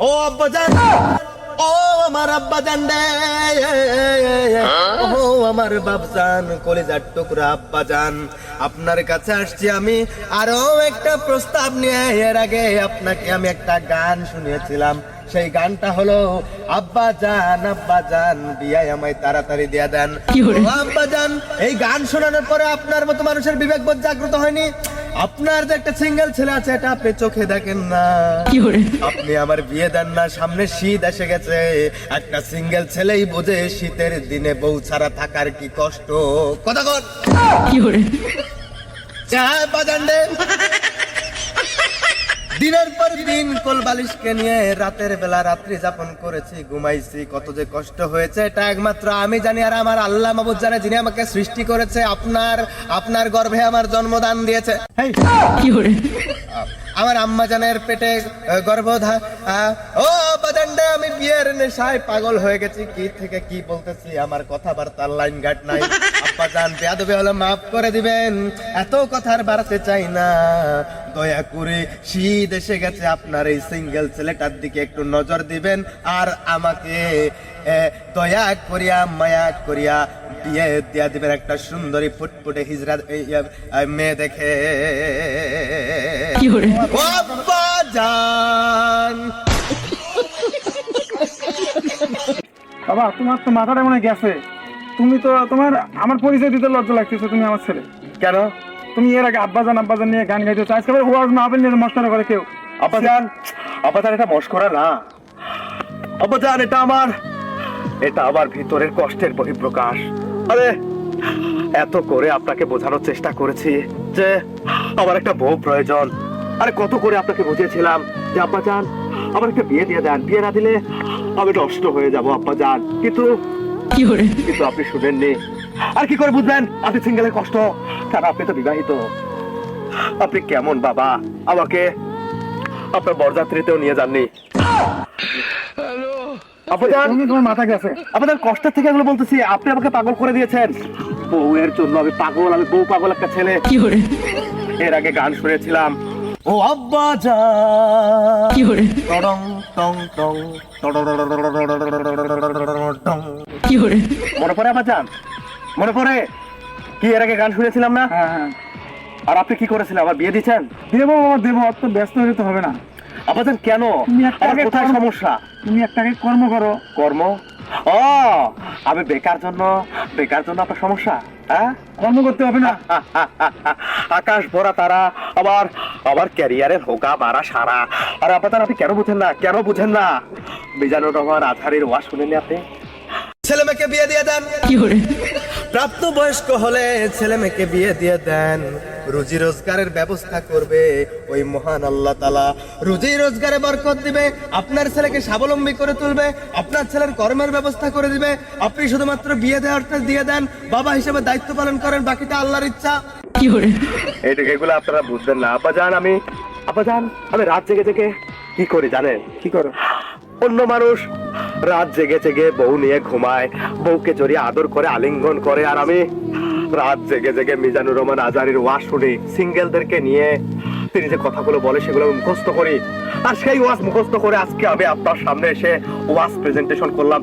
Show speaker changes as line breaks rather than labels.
ও আব্বাজান ও আমার আব্বাজান রে। ও আমার বাপজান কলেজার টুকরা আব্বাজান আপনার কাছে আসছি আমি আরও একটা প্রস্তাব নিয়ে এর আগে আপনাকে আমি একটা গান শুনিয়েছিলাম। সেই গানটা হলো আব্বা জান আব্বা জান বিয়ায় আমায় তাড়াতাড়ি দিয়ে দেন। আব্বা জান এই গান শোনানোর পরে আপনার মতো মানুষের বিবেক বোধ জাগ্রত হয়নি? আপনার যে একটা সিঙ্গেল ছেলে আছে এটা আপনি চোখে দেখেন না। আপনি আমার বিয়ে দেন না সামনে শীত এসে গেছে। একটা সিঙ্গেল ছেলেই বোঝে শীতের দিনে বউ ছাড়া থাকার কি কষ্ট। কথা কর? চা বাজান্ডে দিনের পর দিন কোল বালিশকে নিয়ে রাতের বেলা রাত্রি যাপন করেছি ঘুমাইছি। কত যে কষ্ট হয়েছে এটা একমাত্র আমি জানি আর আমার আল্লাহ মাবুদ জানে যিনি আমাকে সৃষ্টি করেছে আপনার আপনার গর্ভে আমার জন্মদান দিয়েছে। আমার আম্মা জানের পেটে গর্ভধা ও বাদান্ডে আমি বিয়ের নেশায় পাগল হয়ে গেছি কি থেকে কি বলতেছি আমার কথাবার্তার লাইন গাট নাই। আব্বা জান বেয়াদবে হলে মাফ করে দিবেন। এত কথার বাড়াতে চাই না। দয়া করে শীত এসে গেছে আপনার এই সিঙ্গেল ছেলেটার দিকে একটু নজর দিবেন। আর আমাকে দয়া করিয়া মায়া করিয়া বিয়ে দিয়া দিবেন একটা সুন্দরী ফুটফুটে হিজরা মেয়ে দেখে।
বাবা তোমার তো মাথাটা মনে গেছে। তুমি তো তোমার আমার পরিচয় দিতে লজ্জা লাগতেছে তুমি আমার ছেলে।
কেন?
তুমি এর আগে আব্বাজান আব্বাজান নিয়ে গান গাইতেছো আজকে আবার ওয়াজ মাহফিল নিয়ে মস্তানা করে কেউ?
আব্বাজান আব্বাজান এটা মস্করা না। আব্বাজান এটা আমার এটা আমার ভিতরের কষ্টের বহিঃপ্রকাশ। আরে এত করে আপনাকে বোঝানোর চেষ্টা করেছি যে আমার একটা বউ প্রয়োজন। আরে কত করে আপনাকে বুঝিয়েছিলাম যে আব্বাজান আমার একটা বিয়ে দিয়ে দেন। বিয়ে না দিলে আমি নষ্ট হয়ে যাব আব্বাজান। কিন্তু কিন্তু আপনি শুনেননি। আর কি করে বুঝবেন আপনি সিঙ্গেলের কষ্ট। কারণ আপনি তো বিবাহিত। আপনি কেমন বাবা? আমাকে আপনার বরযাত্রীতেও নিয়ে যাননি। আপনার
মাথা গেছে।
আপনাদের কষ্টের থেকে এগুলো বলতেছি। আপনি আমাকে পাগল করে দিয়েছেন। বউয়ের জন্য আমি পাগল আমি বউ পাগল একটা ছেলে। এর আগে গান শুনেছিলাম। ও আব্বা যা। টং মনে পড়ে আমার যান মনে পড়ে? কি এর আগে গান শুনেছিলাম না?
হ্যাঁ হ্যাঁ।
আর আপনি কি করেছিলেন? আবার বিয়ে দিচ্ছেন?
দেবো বাবা দেবো অত ব্যস্ত হলে তো হবে না।
আপাতত কেন? আমার কোথায় সমস্যা?
তুমি একটাকে কর্ম করো।
কর্ম? ও আমি বেকার জন্য বেকার জন্য আপনার সমস্যা হ্যাঁ?
কর্ম করতে হবে না।
আকাশ ভরা তারা আবার আবার ক্যারিয়ারের হোকা বাড়া সারা। আর আপনার আপনি কেন বুঝেন না কেন বুঝেন না? বিজানুর রহমান আধারের ওয়া শুনেননি আপনি? ছেলে মেয়েকে বিয়ে দিয়ে দেন। প্রাপ্ত বয়স্ক হলে ছেলে মেয়েকে বিয়ে দিয়ে দেন। রুজি রোজগারের ব্যবস্থা করবে ওই মহান আল্লাহ তালা রুজি রোজগারে বরকত দিবে আপনার ছেলেকে স্বাবলম্বী করে তুলবে আপনার ছেলের কর্মের ব্যবস্থা করে দিবে। আপনি শুধুমাত্র বিয়ে দেওয়ারটা দিয়ে দেন বাবা হিসেবে দায়িত্ব পালন করেন বাকিটা আল্লাহর ইচ্ছা। এগুলো আপনারা বুঝবেন না। আপা যান আমি আপা যান আমি রাত জেগে জেগে কি করি জানেন?
কি করো?
অন্য মানুষ রাত জেগে জেগে বউ নিয়ে ঘুমায়। বউকে জড়িয়ে আদর করে, আলিঙ্গন করে, আর আমি রাত জেগে জেগে মিজানুর রহমান আজারির ওয়াজ শুনি, সিঙ্গেলদেরকে নিয়ে তিনি যে কথাগুলো বলে সেগুলো মুখস্থ করি। আর সেই ওয়াজ মুখস্থ করে আজকে আমি আপনার সামনে এসে ওয়াজ প্রেজেন্টেশন করলাম।